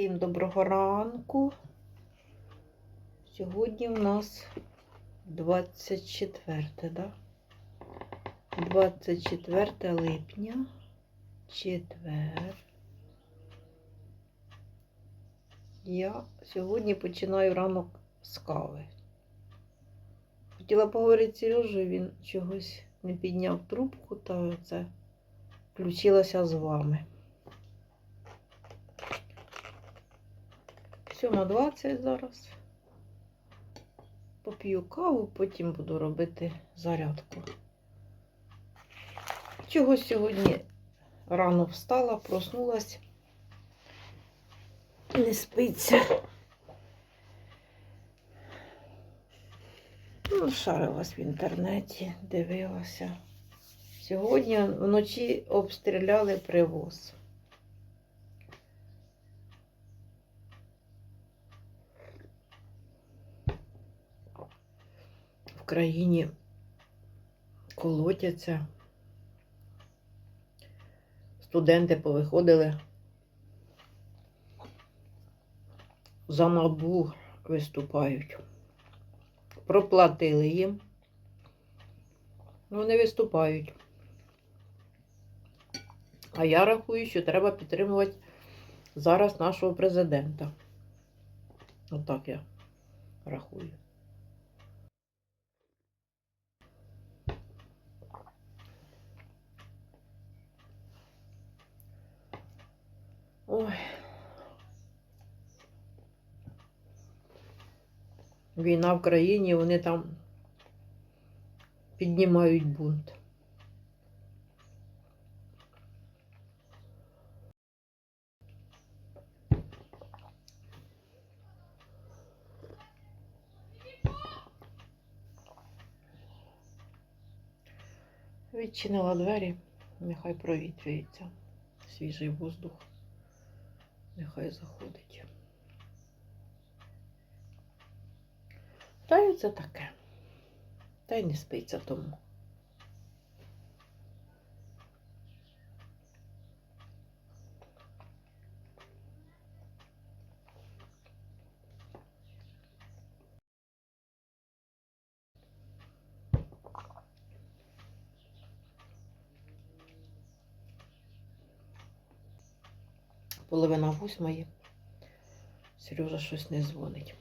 Всім доброго ранку. Сьогодні в нас 24, да? 24 липня, четвер. Я сьогодні починаю ранок з кави. Хотіла поговорити з Сережею, він чогось не підняв трубку, та це включилася з вами. 7.20 зараз. Поп'ю каву, потім буду робити зарядку. Чогось сьогодні рано встала, проснулась. Не спиться. Ну, шарилась в інтернеті, дивилася. Сьогодні вночі обстріляли привоз. В країні колотяться. Студенти повиходили. За набу виступають. Проплатили їм. Вони виступають. А я рахую, що треба підтримувати зараз нашого президента. Отак я рахую. Ой. Війна в країні, вони там піднімають бунт. Відчинила двері, нехай провітрюється свіжий воздух, нехай заходить. Та й це таке. Та й не спиться тому. Половина восьмої. Сережа щось не дзвонить.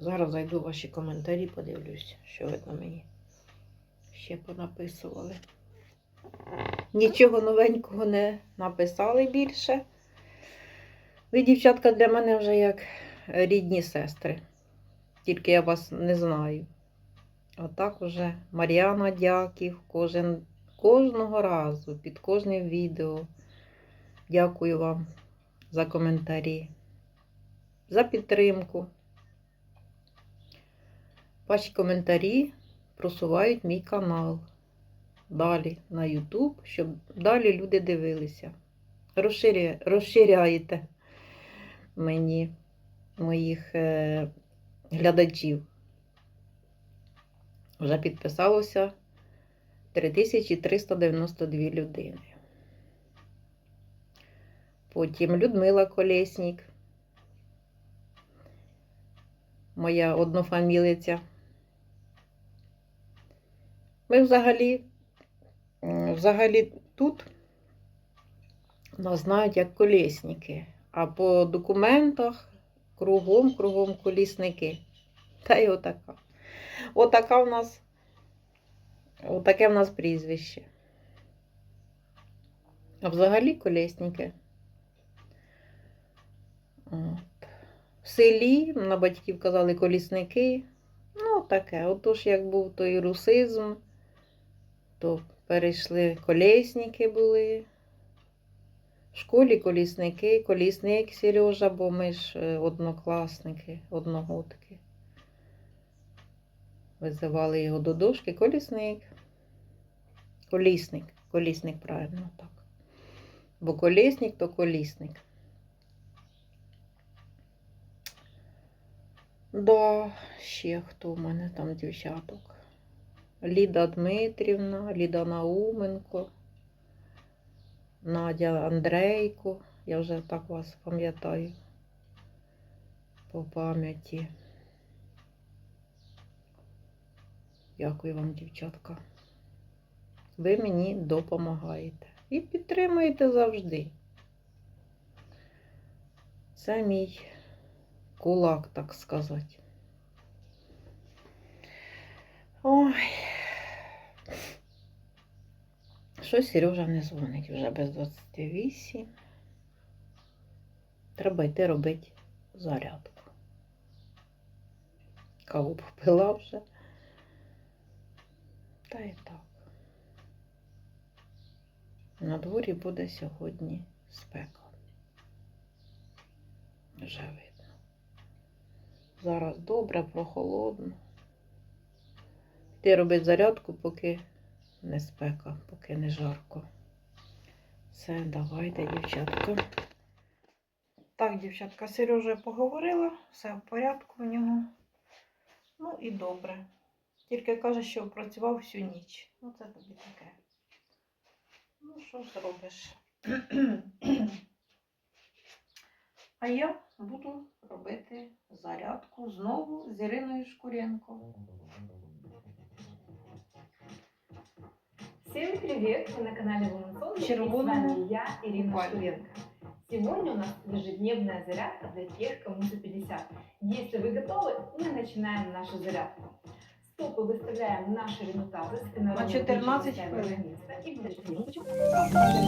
Зараз зайду в ваші коментарі, подивлюсь, що ви там мені ще понаписували. Нічого новенького не написали більше. Ви, дівчатка, для мене вже як рідні сестри. Тільки я вас не знаю. Отак уже Мар'яна Дяків кожен, кожного разу, під кожним відео. Дякую вам за коментарі, за підтримку. Ваші коментарі просувають мій канал далі на YouTube, щоб далі люди дивилися. Розширяє, розширяєте мені моїх е, глядачів. Вже підписалося 3392 людини. Потім Людмила Колєснік, моя однофамілиця. Ми взагалі, взагалі тут нас знають як колєсники, а по документах кругом, кругом колісники. Та й отака. Отака в нас, отаке в нас прізвище. А взагалі колєсники. В селі на батьків казали колісники. Ну, таке. Отож, як був той русизм, то перейшли колєсники були. В школі колісники, колісник Сережа, бо ми ж е, однокласники, одногодки. Визивали його до дошки. Колісник. Колісник. Колісник, правильно так. Бо колісник то колісник. Да, ще хто у мене там дівчаток? Ліда Дмитрівна, Ліда Науменко, Надя Андрейко. Я вже так вас пам'ятаю. по пам'яті. Дякую вам, дівчатка. Ви мені допомагаєте і підтримуєте завжди. Це мій кулак, так сказати. Ой. Щось Сережа не дзвонить вже без 28. Треба йти робити зарядку. Каву попила вже. Та і так. На дворі буде сьогодні спека. Видно. Зараз добре, прохолодно. Ти робить зарядку, поки не спека, поки не жарко. Все, давайте, дівчатка. Так, дівчатка, Сережа поговорила, все в порядку в нього. Ну і добре. Тільки каже, що працював всю ніч. Ну, це тобі таке. Ну, що зробиш? А я буду робити зарядку знову з Іриною Шкуренко. Всем привет! Вы на канале Червоному вами я, Ирина буквально. Шкуренко. Сегодня у нас ежедневная зарядка для тех, кому за 50. Если вы готовы, мы начинаем нашу зарядку. Стопы выставляем на ширину таза, спина На ровно, 14 плечи ставим хвилин. и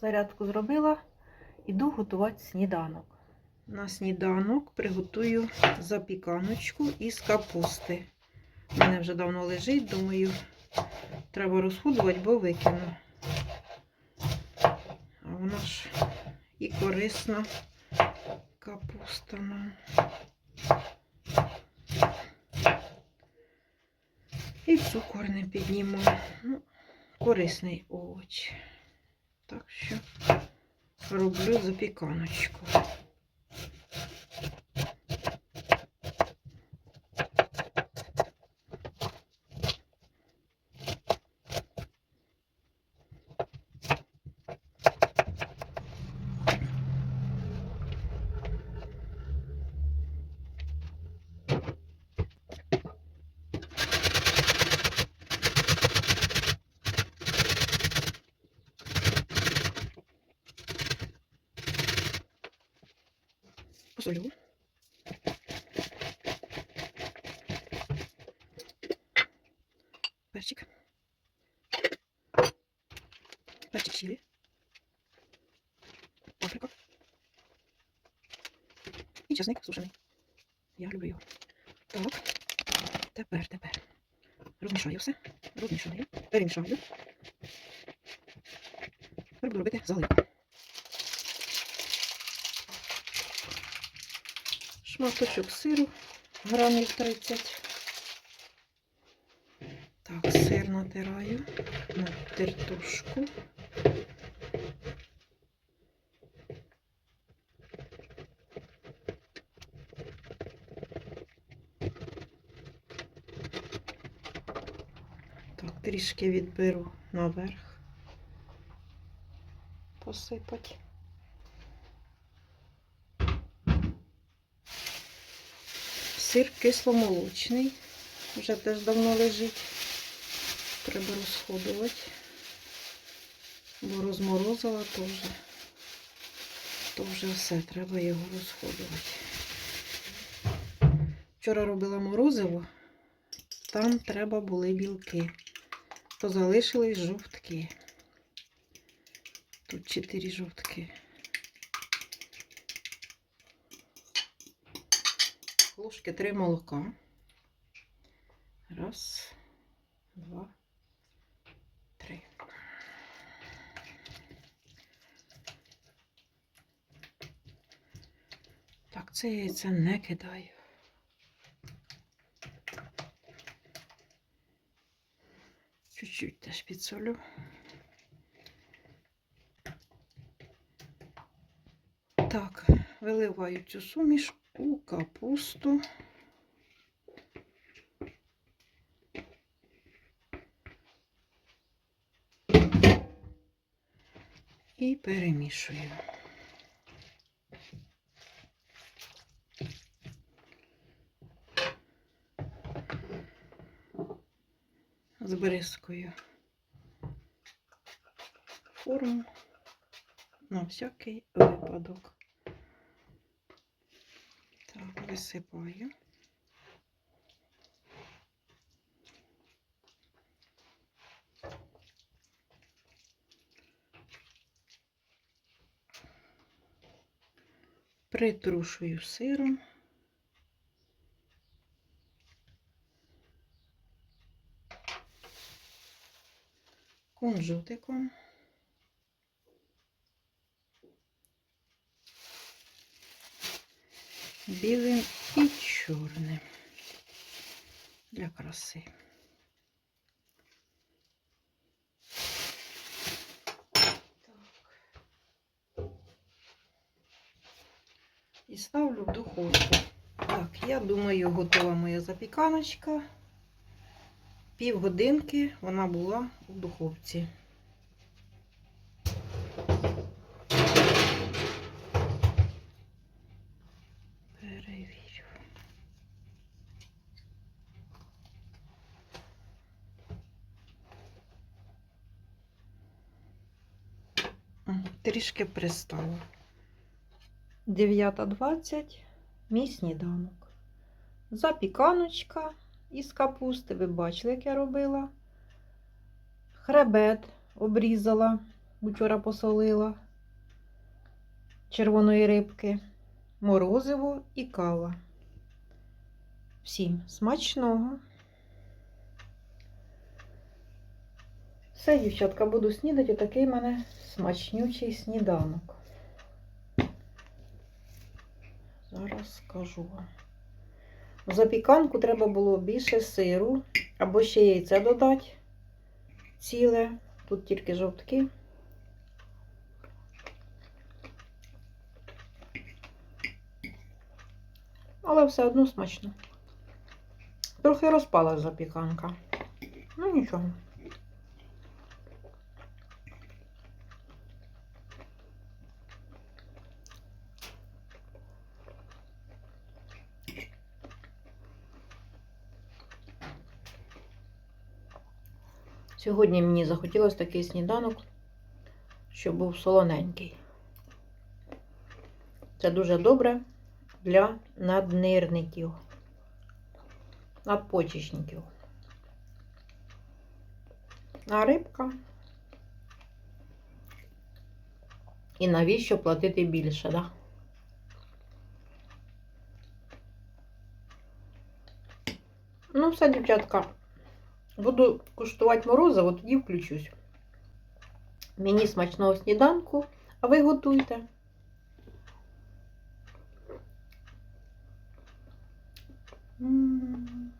зарядку зробила, іду готувати сніданок. На сніданок приготую запіканочку із капусти. У мене вже давно лежить, думаю, треба розходувати, бо викину. А вона ж і корисна капуста нам. І цукор не піднімаю. Ну, корисний овоч. Так що роблю запіканочку. Посолю. Перчик. Перчик чили. Паприка. І чесник сушений. Я люблю його. Так. Тепер, тепер. Розмішаю все. Розмішаю. Перемішаю. Тепер буду робити заливку. Шматочок сиру, грамів 30. Так, сир натираю на тертушку. Так, трішки відберу наверх. Посипать. Сир кисломолочний. Вже теж давно лежить. Треба розходувати. Бо розморозила то вже. То вже все, треба його розходувати. Вчора робила морозиво, там треба були білки. То залишились жовтки. Тут чотири жовтки. Ложки три молока. Раз, два, три. Так, це яйце не кидаю. Чуть-чуть теж підсолю. Так, виливаю цю суміш у капусту. І перемішую. Збризкую форму на всякий випадок. Висипаю. Притрушую сиром. Кунжутиком. Білим і чорним для краси. І ставлю в духовку. Так, я думаю, готова моя запіканочка. Півгодинки вона була у духовці. Перевірю. М, Трішки пристало. 9.20. Мій сніданок. Запіканочка із капусти. Ви бачили, як я робила. Хребет обрізала, вчора посолила. червоної рибки, морозиво і кава. Всім смачного! Все, дівчатка, буду снідати. Отакий в мене смачнючий сніданок. Зараз скажу вам. В запіканку треба було більше сиру, або ще яйце додати ціле. Тут тільки жовтки. Але все одно смачно. Трохи розпалась запіканка. Ну нічого. Сьогодні мені захотілося такий сніданок, щоб був солоненький. Це дуже добре для наднирників, надпочечників. А рибка. І навіщо платити більше, да? Ну, все, дівчатка. Буду куштувати морозиво, тоді включусь. Мені смачного сніданку, а ви готуйте. М.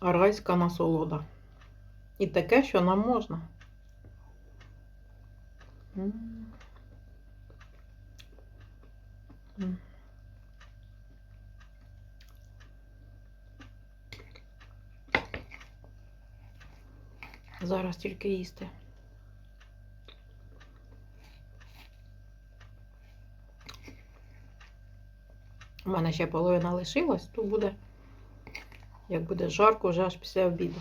А Райська насолода. І таке, що нам можна. М. М. Зараз тільки їсти. У мене ще половина лишилась, то буде, як буде жарко, вже аж після обіду.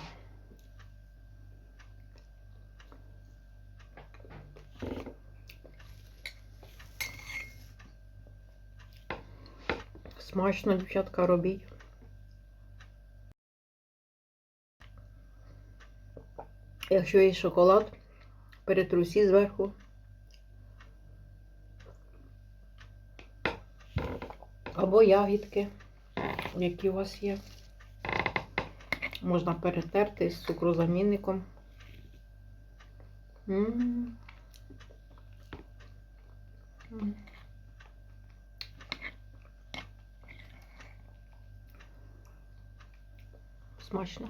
Смачно, дівчатка, робіть. Якщо є шоколад, перетрусі зверху. Або ягідки, які у вас є. Можна перетерти з цукрозамінником. М. М. Смачно.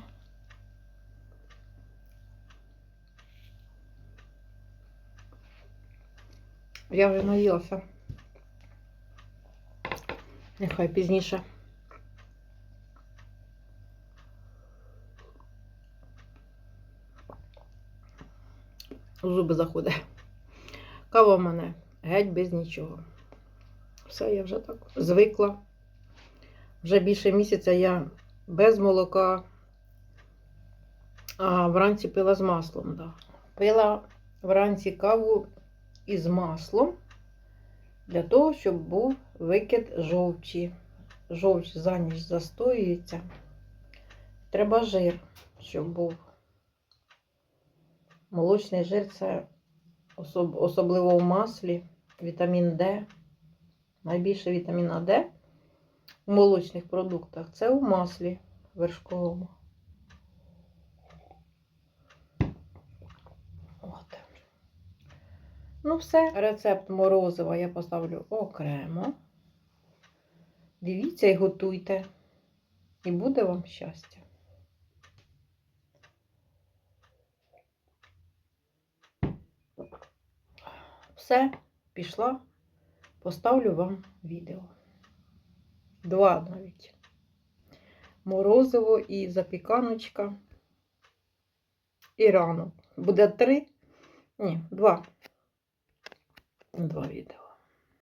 Я вже наїлася. Нехай пізніше. Зуби заходить. Кава в мене геть без нічого. Все, я вже так звикла. Вже більше місяця я без молока, а вранці пила з маслом. Да. Пила вранці каву із маслом для того, щоб був викид жовчі. Жовч за ніч застоюється. Треба жир, щоб був. Молочний жир це особ- особливо в маслі, вітамін Д. Найбільше вітаміна Д в молочних продуктах це у маслі вершковому. От. Ну, все, рецепт морозива я поставлю окремо. Дивіться і готуйте. І буде вам щастя. Все, пішла, поставлю вам відео. Два навіть. Морозиво і запіканочка. І ранок. Буде три. Ні, два. Два відео.